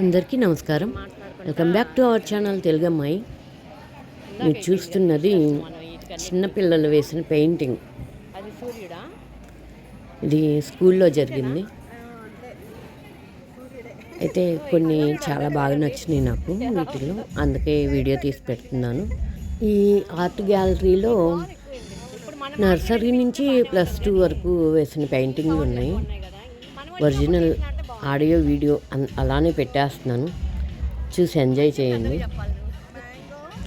అందరికీ నమస్కారం. Welcome back to our channel Telugammayi. మీరు చూస్తున్నది చిన్నపిల్లలు వేసిన పెయింటింగ్. ఇది స్కూల్లో జరిగింది. అయితే కొన్ని చాలా బాగా నచ్చినాయి నాకు వీటిలో అందుకే వీడియో తీసి పెడుతున్నాను. ఈ ఆర్ట్ గ్యాలరీలో నర్సరీ నుంచి ప్లస్ టూ వరకు వేసిన పెయింటింగ్లు ఉన్నాయి. ఒరిజినల్ ఆడియో వీడియో అన్- అలానే పెట్టేస్తున్నాను. చూసి ఎంజాయ్ చేయండి.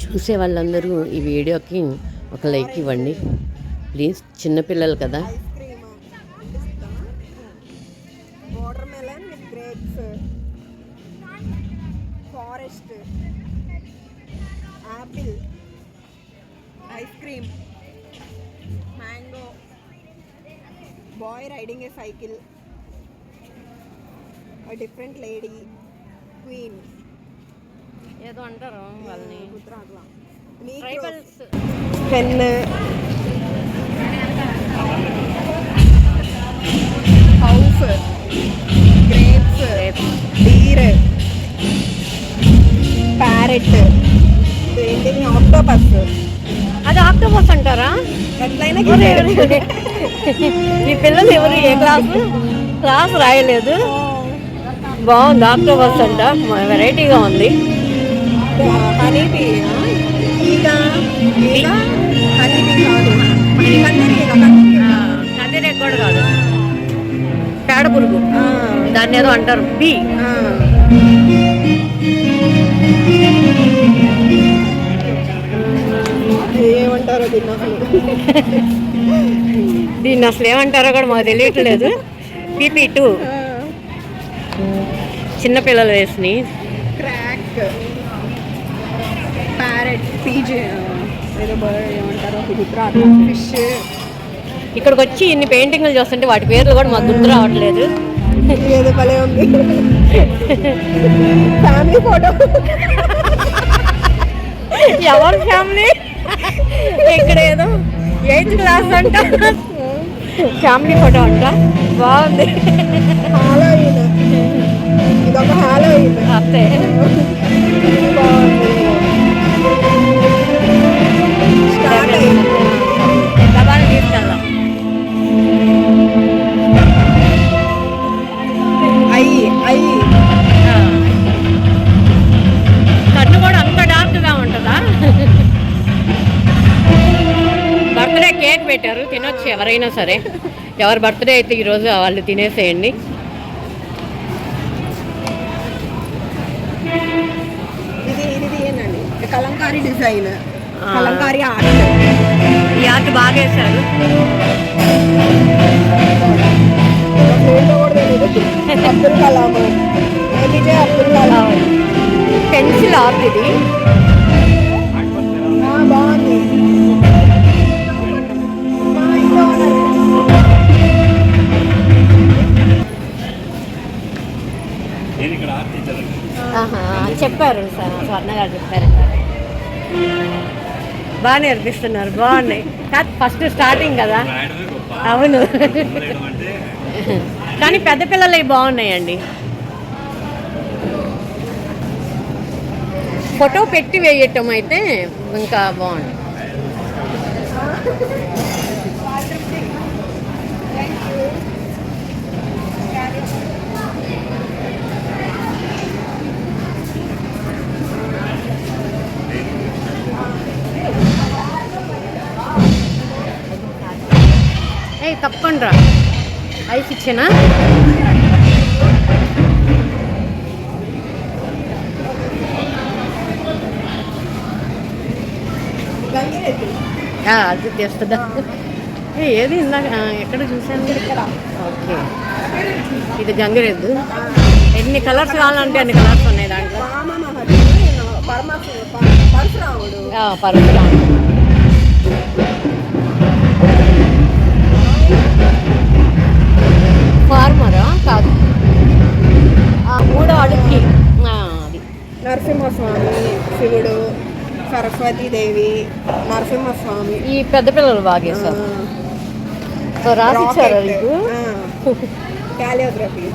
చూసే వాళ్ళందరూ ఈ వీడియోకి ఒక లైక్ ఇవ్వండి. ప్లీజ్ చిన్నపిల్లలు కదా. Grapes forest apple ice cream mango boy riding a cycle. Different lady queen ఏదో అంటారు వాళ్ళని. Tribals pen. House. Grapes. Deer parrot. ఏంటిది ఆక్టోపస్. అది ఆక్టోపస్ అంటారా? ఎట్లయినా ఈ పిల్లలు ఎవరు? ఏ క్లాసు? క్లాస్ రాయలేదు. బాగుంది ఆక్టోపస్ అంట. వెరైటీగా ఉంది. బీ కాదు. పేడ పురుగు. దాన్ని ఏదో అంటారు. బి. ఏమంటారో దీన్ని అసలు? దీన్ని అసలు ఏమంటారో కూడా మాకు తెలియట్లేదు. P P. చిన్నపిల్లలు వేసినాయి క్రాక్ ప్యారెట్ పీజ్ ఏదో బర్డ్ ఏమంటారో గుర్తు ఫిష్. ఇక్కడికి వచ్చి ఇన్ని పెయింటింగ్లు చూస్తుంటే వాటి పేర్లు కూడా మాకు గుర్తు రావట్లేదు. ఏదో భలే ఉంది. ఫ్యామిలీ ఫోటో ఎవరి ఫ్యామిలీ ఇక్కడ ఏదో ఎయిత్ క్లాస్ అంట. ఫ్యామిలీ ఫోటో అంట. బాగుంది. హాలోయిన్ ఇదొక హాలోయిన్ అంతే బాగుంది. స్టార్ట్ అయింది. పెట్టారు తినొచ్చు ఎవరైనా సరే. ఎవరి బర్త్డే అయితే ఈరోజు వాళ్ళు తినేసేయండి. కలంకారీ డిజైన్. కలంకారీ ఆర్ట్. ఈ ఆర్ట్ బాగా వేశారు. Abdul Kalam APJ Abdul Kalam pencil art ఇది. బాగుంది. చెప్పారు సార్ స్వర్ణ గారు చెప్పారు. బాగా నేర్పిస్తున్నారు బాగున్నాయి. కాదు ఫస్ట్ స్టార్టింగ్ కదా? అవును. కానీ పెద్ద పిల్లలవి బాగున్నాయండి. ఫోటో పెట్టి వేయటం అయితే ఇంకా బాగుంది. రా ఐస్ ఆ, అది తెస్తుందా? ఏది ఇందాక ఎక్కడ చూసాను ఇక్కడ ఓకే. ఇది గంగిరెద్దు. ఎన్ని కలర్స్ కావాలంటే అన్ని కలర్స్ ఉన్నాయి దాంట్లో. పరశురాముడు. ఫార్మరా? కాదు. మూడో అడుగుకి. అది. నరసింహస్వామి శివుడు సరస్వతీదేవి నరసింహస్వామి. ఈ పెద్ద పిల్లలు బాగా వేశారు సో రాసిచ్చారా. కాలియోగ్రఫీ.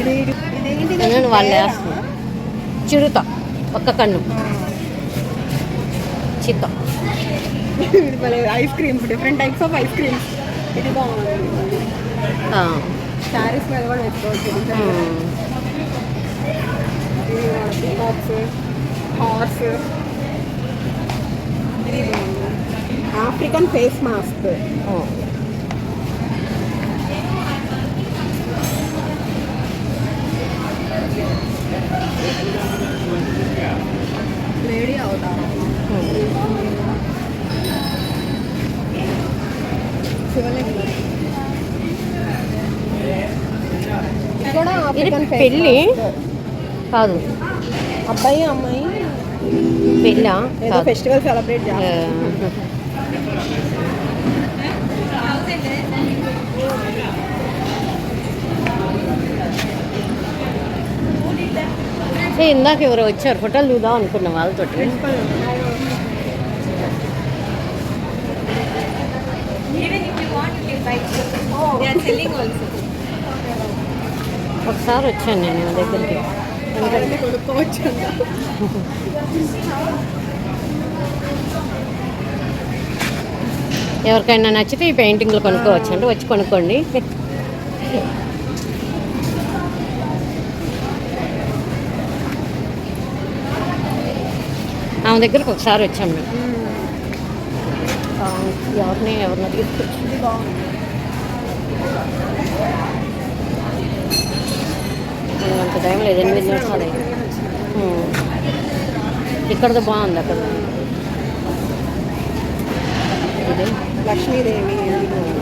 ఇది వాళ్ళు చిరుత. ఒక్క కన్ను. చిత్త. Ice creams different types of ice creams ఇది బాగుంది. శారీస్ మీద కూడా వేసుకోవచ్చు ఉమ్. పీకాక్స్ హార్స్ ఇది బాగుంది. African face mask. ఇది పెళ్ళి. కాదు. అబ్బాయి అమ్మాయి? పెళ్ళ? ఫెస్టివల్ సెలబ్రేట్ ఆ, చేస్తారు ఏ, ఇందాక ఎవరో వచ్చారు. ఫోటోలు చూద్దాం అనుకున్న వాళ్ళతో ఒకసారి వచ్చాను నేను దగ్గరికి. కొనుక్కోవచ్చు ఎవరికైనా నచ్చితే ఈ పెయింటింగ్లు కొనుక్కోవచ్చు అంటే వచ్చి కొనుక్కోండి. ఆమె దగ్గరకు ఒకసారి వచ్చాం మేము. ఎవరిని ఎవరిని అంత టైం లేదు ఎనిమిది నిమిషాలు అయింది ఉమ్. ఇక్కడది బాగుంది అక్కడ ఇది లక్ష్మీదేవి ఇది బాగుంది.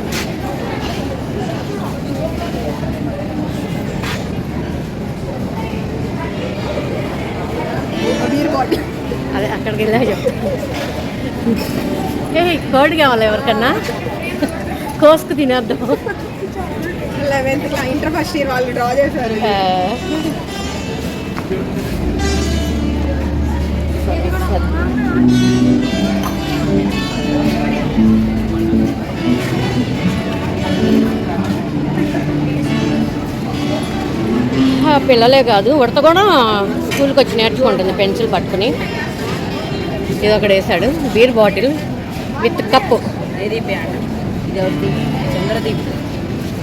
బీర్ బాటిల్ అదే అక్కడికి వెళ్ళా చెప్తా ఏ కోడి కావాలి ఎవరికన్నా కోసుకు తినేద్దాం లెవెన్త్ ఇంటర్ ఫస్ట్ ఇయర్ వాళ్ళు డ్రా చేశారు. పిల్లలే కాదు ఉడత కూడా స్కూల్కి వచ్చి నేర్చుకుంటుంది పెన్సిల్ పట్టుకుని. ఇది ఒకటి వేసాడు బీర్ బాటిల్ విత్ కప్పు. ఇది చంద్రదీప్.